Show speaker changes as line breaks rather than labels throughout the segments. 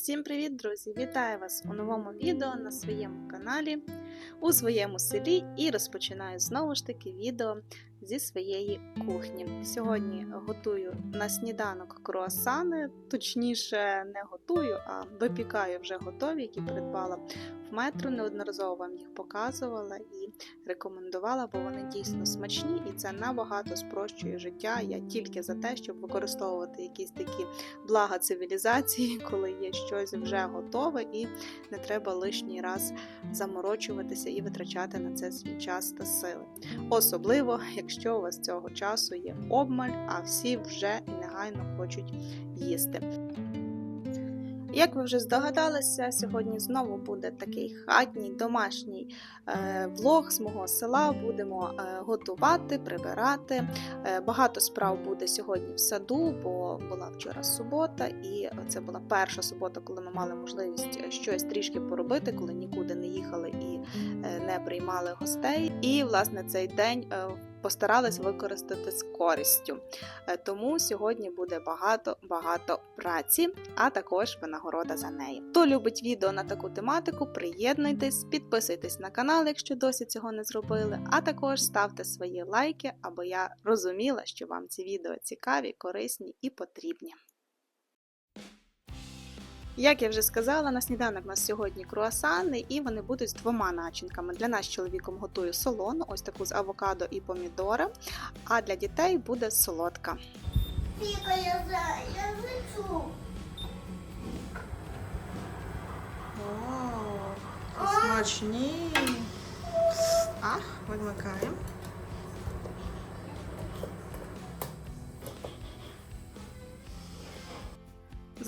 Всім привіт, друзі! Вітаю вас у новому відео на своєму каналі у своєму селі і розпочинаю знову ж таки відео зі своєї кухні. Сьогодні готую на сніданок круасани, точніше, не готую, а випікаю вже готові, які придбала в. Неодноразово вам їх показувала і рекомендувала, бо вони дійсно смачні і це набагато спрощує життя. Я тільки за те, щоб використовувати якісь такі блага цивілізації, коли є щось вже готове, і не треба лишній раз заморочуватися і витрачати на це свій час та сили. Особливо, якщо у вас цього часу є обмаль, а всі вже негайно хочуть їсти. Як ви вже здогадалися, сьогодні знову буде такий хатній домашній е, влог з мого села. Будемо е, готувати, прибирати. Е, багато справ буде сьогодні в саду, бо була вчора субота, і це була перша субота, коли ми мали можливість щось трішки поробити, коли нікуди не їхали і е, не приймали гостей. І власне цей день. е, Постарались використати з користю. Е, Тому сьогодні буде багато-багато праці, а також винагорода за неї. Хто любить відео на таку тематику, приєднуйтесь, підписуйтесь на канал, якщо досі цього не зробили, а також ставте свої лайки, аби я розуміла, що вам ці відео цікаві, корисні і потрібні. Як я вже сказала, на сніданок у нас сьогодні круасани, і вони будуть з двома начинками. Для нас з чоловіком готую солону, ось таку з авокадо і помідора, а для дітей буде солодка.
Віка, я за я лечу.
О, смачні. А, вимикаємо.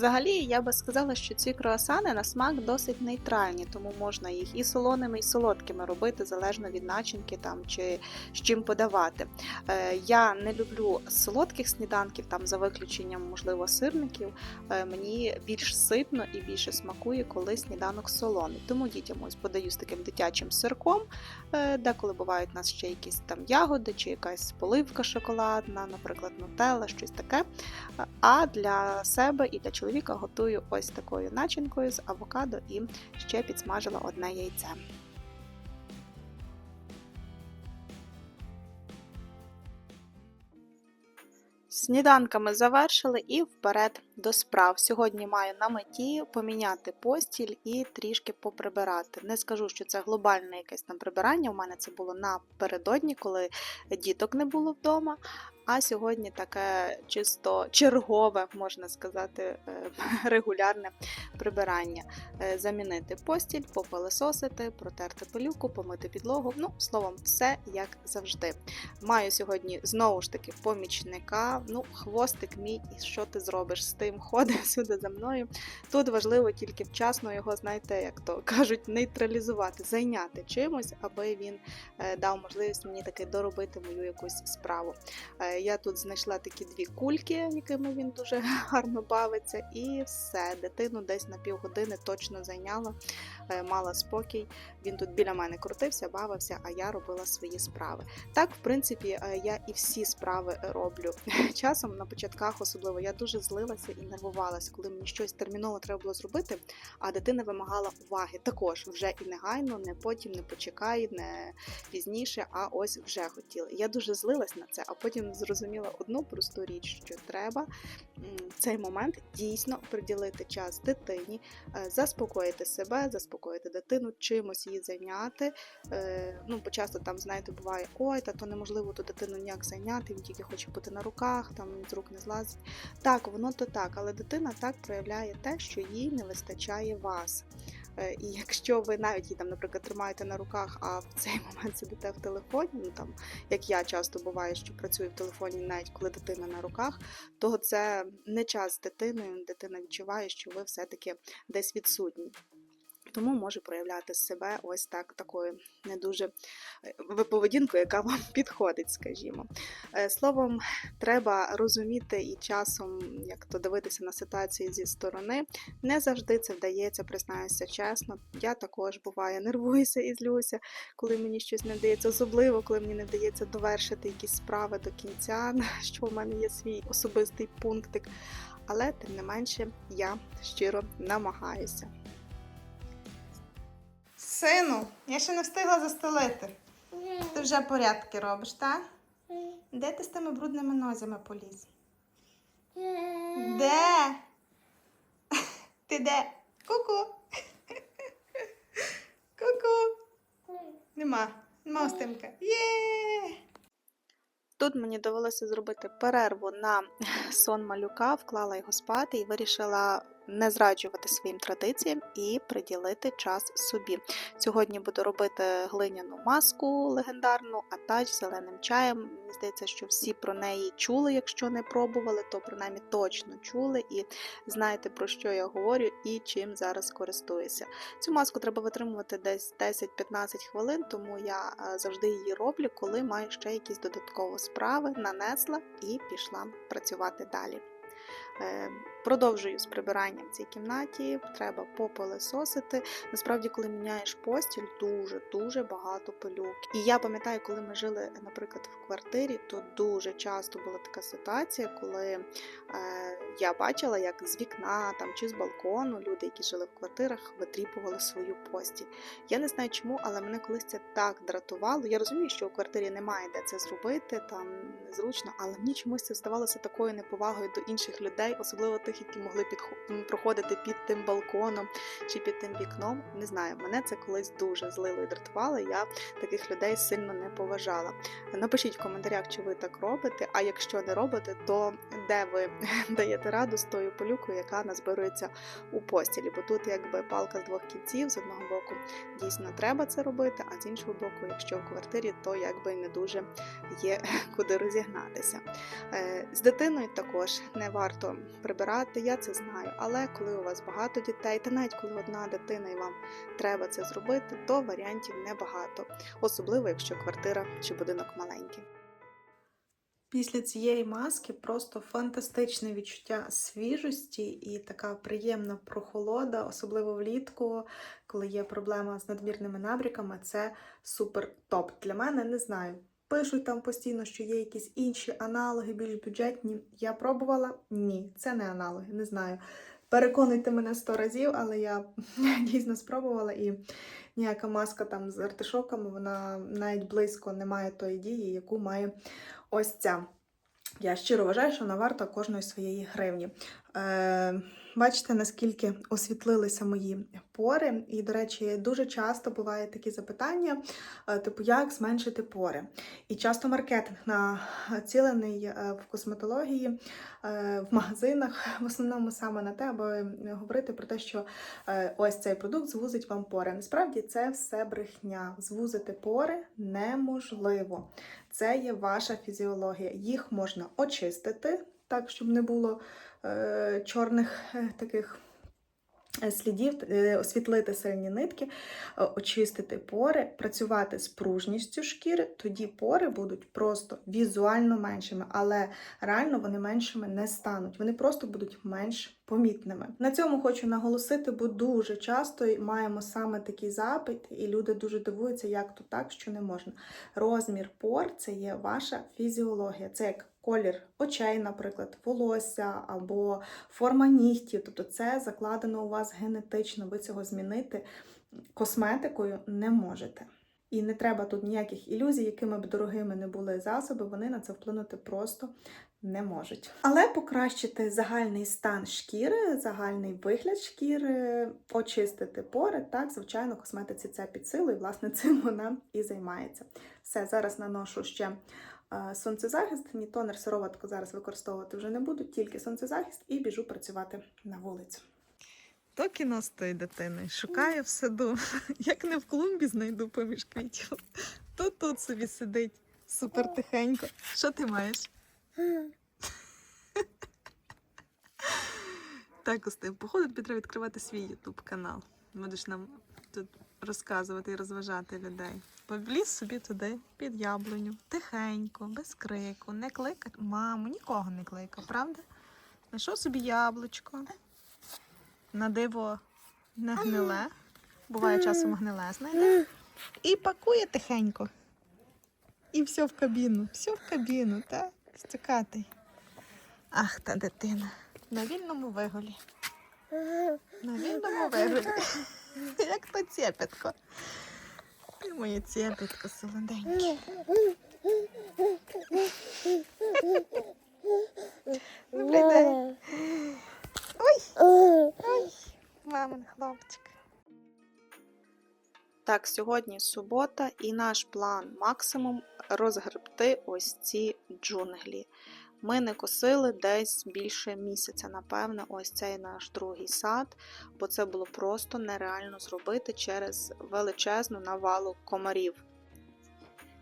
Взагалі, я би сказала, що ці круасани на смак досить нейтральні, тому можна їх і солоними, і солодкими робити, залежно від начинки там чи з чим подавати. Е, я не люблю солодких сніданків, там за виключенням, можливо, сирників. Е, мені більш ситно і більше смакує, коли сніданок солоний. Тому дітям ось подаю з таким дитячим сирком. Е, Деколи бувають у нас ще якісь там ягоди чи якась поливка шоколадна, наприклад, нутелла, щось таке. А для себе і для чоловіка готую ось такою начинкою з авокадо і ще підсмажила одне яйце. Сніданками завершили і вперед до справ. Сьогодні маю на меті поміняти постіль і трішки поприбирати. Не скажу, що це глобальне якесь там прибирання. У мене це було напередодні, коли діток не було вдома. А сьогодні таке чисто чергове, можна сказати, е, регулярне прибирання. Е, Замінити постіль, попилисосити, протерти пилюку, помити підлогу. Ну, словом, все як завжди. Маю сьогодні знову ж таки помічника. Ну, хвостик мій, і що ти зробиш з тим, ходить сюди за мною. Тут важливо тільки вчасно його, знаєте, як то кажуть, нейтралізувати, зайняти чимось, аби він е, дав можливість мені таки доробити мою якусь справу. Е, Я тут знайшла такі дві кульки, якими він дуже гарно бавиться, і все. Дитину десь на півгодини точно зайняла, е, мала спокій. Він тут біля мене крутився, бавився, а я робила свої справи. Так, в принципі, е, я і всі справи роблю. Часом на початках особливо я дуже злилася і нервувалася, коли мені щось терміново треба було зробити, а дитина вимагала уваги. Також вже і негайно, не потім, не почекай, не пізніше, а ось вже хотіла. Я дуже злилась на це, а потім зрозуміла одну просту річ, що треба в цей момент дійсно приділити час дитині, е, заспокоїти себе, заспокоїти дитину, чимось її зайняти. Е, Ну, бо часто там, знаєте, буває, ой, та то неможливо ту дитину ніяк зайняти, він тільки хоче бути на руках, там з рук не злазить. Так, воно то так, але дитина так проявляє те, що їй не вистачає вас. Е, І якщо ви навіть її там, наприклад, тримаєте на руках, а в цей момент сидите в телефоні, ну там як я часто буває, що працюю в телефоні, навіть коли дитина на руках, то це не час з дитиною. Дитина відчуває, що ви все-таки десь відсутні. Тому може проявляти себе ось так такою не дуже е, поведінкою, яка вам підходить, скажімо. Е, Словом, треба розуміти і часом, як то дивитися на ситуацію зі сторони. Не завжди це вдається, признаюся чесно. Я також буває нервуюся і злюся, коли мені щось не вдається, особливо коли мені не вдається довершити якісь справи до кінця, що в мене є свій особистий пунктик. але тим не менше я щиро намагаюся. Сину, я ще не встигла застелити. Ти вже порядки робиш, так? Де ти з тими брудними нозями поліз? Де? Ти де? Ку-ку. Ку-ку. Нема. Нема Устимка. Є. Тут мені довелося зробити перерву на сон малюка, вклала його спати і вирішила не зраджувати своїм традиціям і приділити час собі. Сьогодні буду робити глиняну маску легендарну, атач з зеленим чаєм. Мені здається, що всі про неї чули. Якщо не пробували, то принаймні точно чули і знаєте про що я говорю і чим зараз користуюся. Цю маску треба витримувати десь 10-15 хвилин, тому я е, завжди її роблю, коли маю ще якісь додаткові справи, нанесла і пішла працювати далі. Е, Продовжую з прибиранням в цій кімнаті, треба попилисосити. Насправді, коли міняєш постіль, дуже дуже багато пилюк. І я пам'ятаю, коли ми жили, наприклад, в квартирі, то дуже часто була така ситуація, коли е, я бачила, як з вікна там чи з балкону люди, які жили в квартирах, витріпували свою постіль. Я не знаю чому, але мене колись це так дратувало. Я розумію, що у квартирі немає де це зробити, там незручно, але мені чомусь це здавалося такою неповагою до інших людей, особливо тих, які могли підхо- проходити під тим балконом чи під тим вікном. Не знаю, мене це колись дуже злило і дратувало. Я таких людей сильно не поважала. Напишіть в коментарях, чи ви так робите. А якщо не робите, то де ви даєте раду з тою полюкою, яка назбирується у постілі? Бо тут якби палка з двох кінців, з одного боку дійсно треба це робити, а з іншого боку, якщо в квартирі, то якби не дуже є куди розігнатися. Е, З дитиною також не варто прибирати, я це знаю. Але коли у вас багато дітей, та навіть коли одна дитина і вам треба це зробити, то варіантів небагато, особливо якщо квартира чи будинок маленький. Після цієї маски просто фантастичне відчуття свіжості і така приємна прохолода, особливо влітку, коли є проблема з надмірними набріками. Це супер топ. Для мене не знаю. Пишуть там постійно, що є якісь інші аналоги, більш бюджетні. Я пробувала? Ні, це не аналоги, не знаю. Переконуйте мене сто разів, але я дійсно спробувала і ніяка маска там з артишоками, вона навіть близько не має тої дії, яку має ось ця. Я щиро вважаю, що вона варта кожної своєї гривні. Е, бачите, наскільки освітлилися мої пори. І, до речі, дуже часто бувають такі запитання, е, типу, як зменшити пори. І часто маркетинг націлений е, в косметології, е, в магазинах, в основному саме на те, аби говорити про те, що ось цей продукт звузить вам пори. Насправді це все брехня. Звузити пори неможливо. Це є ваша фізіологія. Їх можна очистити так, щоб не було е, чорних е, таких слідів, е, освітлити сильні нитки, е, очистити пори, працювати з пружністю шкіри, тоді пори будуть просто візуально меншими, але реально вони меншими не стануть. Вони просто будуть менш помітними. На цьому хочу наголосити, бо дуже часто маємо саме такий запит, і люди дуже дивуються, як то так, що не можна. Розмір пор це є ваша фізіологія. Це як колір очей, наприклад, волосся або форма нігтів. Тобто це закладено у вас генетично. Ви цього змінити косметикою не можете. І не треба тут ніяких ілюзій, якими б дорогими не були засоби, вони на це вплинути просто не можуть. Але покращити загальний стан шкіри, загальний вигляд шкіри, очистити пори, так, звичайно, косметиці це під силу, і власне цим вона і займається. Все, зараз наношу ще сонцезахист, ні тонер, сироватку зараз використовувати вже не буду, тільки сонцезахист і біжу працювати на вулицю.
То кіно з тою дитиною шукає в саду. Як не в клумбі знайду поміж квітів, то тут собі сидить супер тихенько. Що ти маєш? Так, Остив, походу треба відкривати свій ютуб канал. Будеш нам тут розказувати і розважати людей. Побліз собі туди, під яблуню, тихенько, без крику, не кликать. Маму, нікого не кликав, правда? Знайшов собі яблучко. На диво не гниле. Буває часом гниле, знайде. І пакує тихенько. І все в кабіну, все в кабіну, так? Стюкатий. Ах, та дитина. На вільному виголі. На вільному виголі. Як то цепітко. Ти моє цепітко солоденьке. Добрий день. Мамин хлопчик.
Так, сьогодні субота, і наш план максимум розгребти ось ці джунглі. Ми не косили десь більше місяця, напевне, ось цей наш другий сад, бо це було просто нереально зробити через величезну навалу комарів.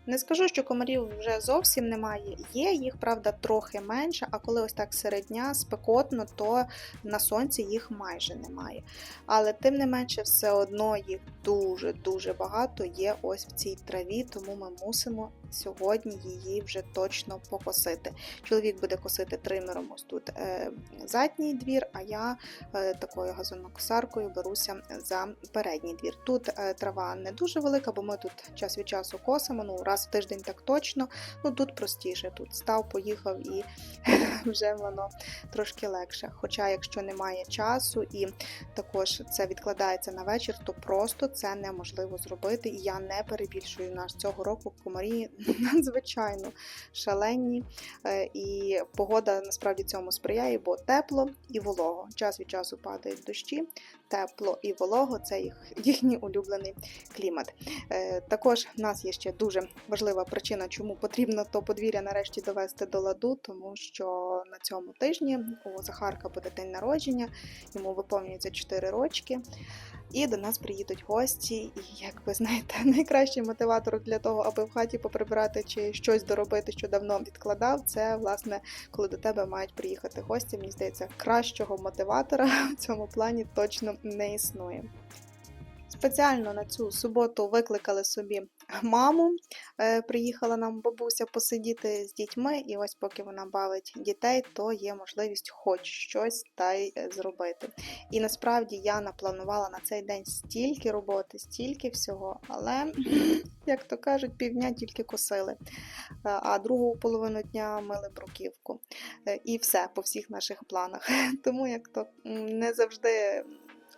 Не скажу, що комарів вже зовсім немає. Є їх, правда, трохи менше, а коли ось так серед дня спекотно, то на сонці їх майже немає. Але тим не менше, все одно їх дуже-дуже багато є ось в цій траві, тому ми мусимо сьогодні її вже точно покосити. Чоловік буде косити тримером ось тут е, задній двір, а я е, такою газонокосаркою беруся за передній двір. Тут е, трава не дуже велика, бо ми тут час від часу косимо, ну раз в тиждень так точно. Ну тут простіше, тут став, поїхав і вже воно трошки легше. Хоча, якщо немає часу і також це відкладається на вечір, то просто це неможливо зробити. І я не перебільшую нас цього року комарі надзвичайно шалені. Е, І погода насправді цьому сприяє, бо тепло і волого. Час від часу падають дощі, тепло і волого це їх, їхній улюблений клімат. Е, Також в нас є ще дуже важлива причина, чому потрібно то подвір'я нарешті довести до ладу, тому що на цьому тижні у Захарка буде день народження, йому виповнюється 4 рочки. І до нас приїдуть гості, і як ви знаєте, найкращий мотиватор для того, аби в хаті поприбирати чи щось доробити, що давно відкладав, це власне коли до тебе мають приїхати гості. Мені здається, кращого мотиватора в цьому плані точно не існує. Спеціально на цю суботу викликали собі маму. Е, Приїхала нам бабуся посидіти з дітьми, і ось поки вона бавить дітей, то є можливість хоч щось та й е, зробити. І насправді я напланувала на цей день стільки роботи, стільки всього, але, як то кажуть, півдня тільки косили, Е, а другу половину дня мили бруківку. І все по всіх наших планах. Тому як то не завжди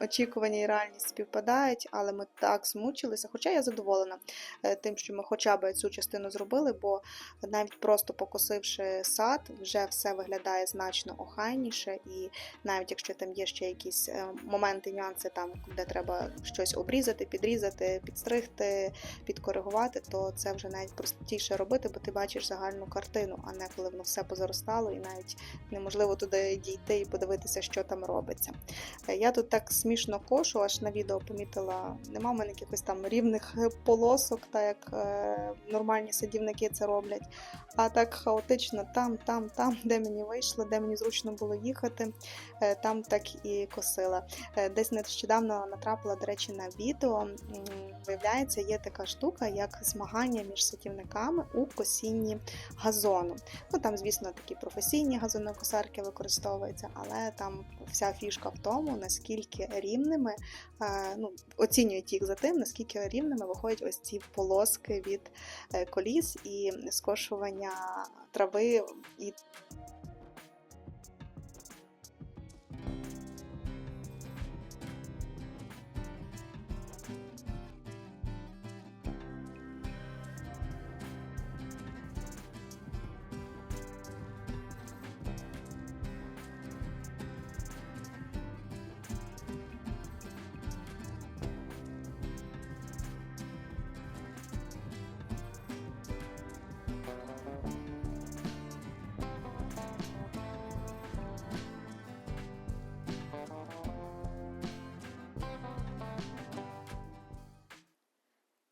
очікування і реальність співпадають, але ми так змучилися. Хоча я задоволена е, тим, що ми хоча б цю частину зробили, бо навіть просто покосивши сад, вже все виглядає значно охайніше, і навіть якщо там є ще якісь е, моменти, нюанси, там де треба щось обрізати, підрізати, підстригти, підкоригувати, то це вже навіть простіше робити, бо ти бачиш загальну картину, а не коли воно все позаростало, і навіть неможливо туди дійти і подивитися, що там робиться. Е, Я тут так смішно кошу, аж на відео помітила, нема в мене якихось там рівних полосок, так як е, нормальні садівники це роблять. А так хаотично там, там, там, де мені вийшло, де мені зручно було їхати, е, там так і косила. Е, Десь нещодавно натрапила, до речі, на відео. Виявляється, є така штука, як змагання між садівниками у косінні газону. Ну там, звісно, такі професійні газонокосарки використовуються, але там вся фішка в тому, наскільки рівними ну, оцінюють їх за тим, наскільки рівними виходять ось ці полоски від е, коліс і скошування трави і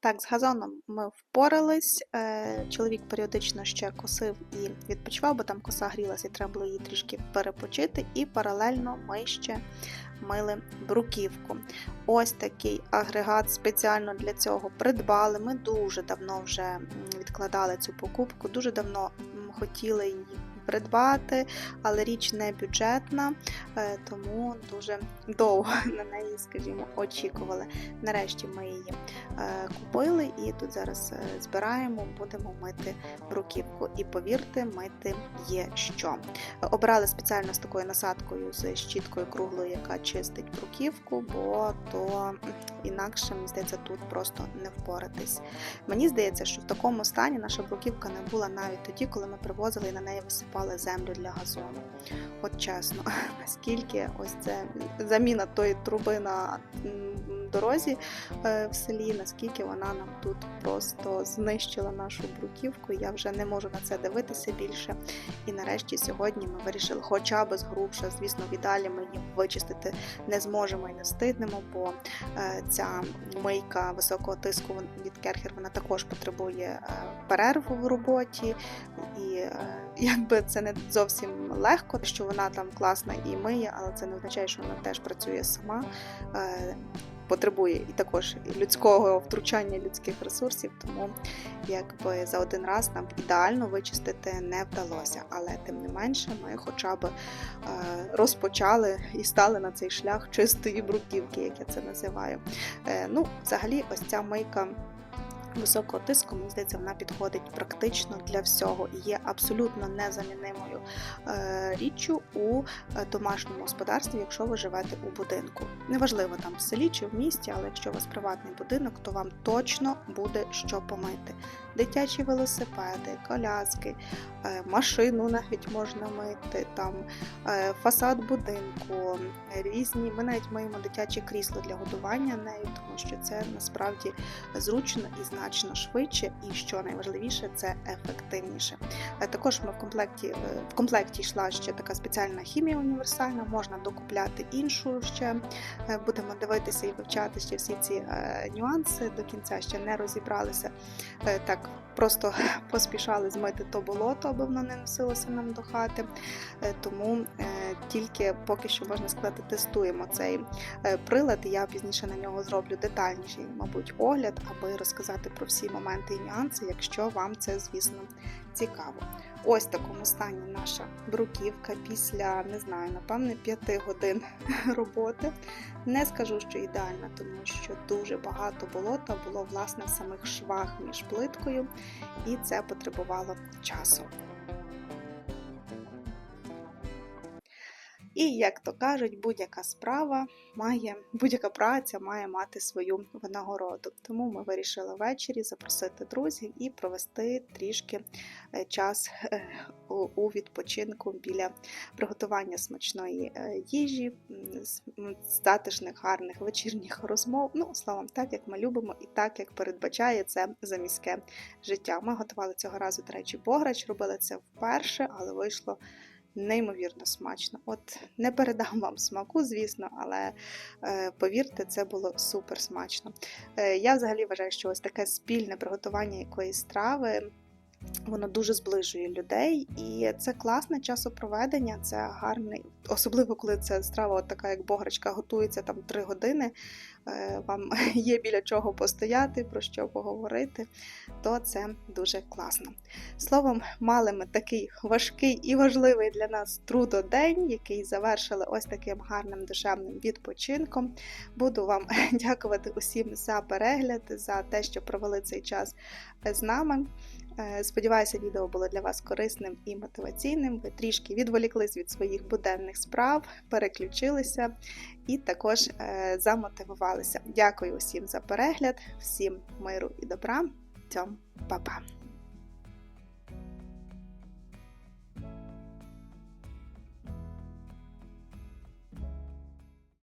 Так, з газоном ми впорались. Е, Чоловік періодично ще косив і відпочивав, бо там коса грілася, і треба було її трішки перепочити. І паралельно ми ще мили бруківку. Ось такий агрегат спеціально для цього придбали. Ми дуже давно вже відкладали цю покупку, дуже давно хотіли її придбати, але річ не бюджетна, е, тому дуже довго на неї, скажімо, очікували. Нарешті ми її е, купили і тут зараз е, збираємо, будемо мити бруківку. І повірте, мити є що. Обрали спеціально з такою насадкою з щіткою круглою, яка чистить бруківку, бо то інакше, мені здається, тут просто не впоратись. Мені здається, що в такому стані наша бруківка не була навіть тоді, коли ми привозили на неї висипали землю для газону. От чесно, наскільки ось це заміна тої труби на дорозі е, в селі, наскільки вона нам тут просто знищила нашу бруківку. Я вже не можу на це дивитися більше. І нарешті сьогодні ми вирішили, хоча б згрубша, звісно, в ідеалі ми її вичистити не зможемо і не встигнемо, бо е, ця мийка високого тиску від Керхер вона також потребує е, перерву в роботі, і якби це не зовсім легко, що вона там класна і миє, але це не означає, що вона теж працює сама. Потребує і також людського втручання людських ресурсів, тому якби за один раз нам ідеально вичистити не вдалося. Але тим не менше, ми хоча б е, розпочали і стали на цей шлях чистої бруківки, як я це називаю. Е, Ну, взагалі, ось ця мийка. Високого тиску, мені здається, вона підходить практично для всього і є абсолютно незамінимою е, річчю у е, домашньому господарстві, якщо ви живете у будинку. Неважливо там в селі чи в місті, але якщо у вас приватний будинок, то вам точно буде що помити. Дитячі велосипеди, коляски, е, машину навіть можна мити, там е, фасад будинку, різні. Ми навіть миємо дитяче крісло для годування нею, тому що це насправді зручно і значно швидше, і що найважливіше, це ефективніше. Е, Також ми в комплекті в комплекті йшла ще така спеціальна хімія універсальна, можна докупляти іншу ще. Будемо дивитися і вивчати ще всі ці нюанси. До кінця ще не розібралися. Е, Так просто поспішали змити то болото, аби воно не носилося нам до хати. Е, Тому е, тільки поки що можна сказати, тестуємо цей е, прилад. Я пізніше на нього зроблю детальніший, мабуть, огляд, аби розказати про всі моменти і нюанси, якщо вам це, звісно, цікаво. Ось в такому стані наша бруківка після, не знаю, напевне, 5 годин роботи. Не скажу, що ідеальна, тому що дуже багато болота було власне в самих швах між плиткою, і це потребувало часу. І як то кажуть, будь-яка справа має, будь-яка праця має мати свою винагороду. Тому ми вирішили ввечері запросити друзів і провести трішки е, час е, у відпочинку біля приготування смачної е, їжі, затишних, гарних вечірніх розмов. Ну, словом, так як ми любимо і так як передбачає це заміське життя. Ми готували цього разу, до речі, бограч, робили це вперше, але вийшло неймовірно смачно. От не передам вам смаку, звісно, але е, повірте, це було супер смачно. Е, я взагалі вважаю, що ось таке спільне приготування якоїсь страви. Воно дуже зближує людей, і це класне часопроведення, це гарний, особливо коли це страва, от така як бограчка, готується там 3 години. е, Вам є біля чого постояти, про що поговорити, то це дуже класно. Словом, мали ми такий важкий і важливий для нас трудодень, який завершили ось таким гарним душевним відпочинком. Буду вам дякувати усім за перегляд, за те, що провели цей час з нами. Е, Сподіваюся, відео було для вас корисним і мотиваційним. Ви трішки відволіклись від своїх буденних справ, переключилися і також е, замотивувалися. Дякую усім за перегляд, всім миру і добра. Цьом, па-па!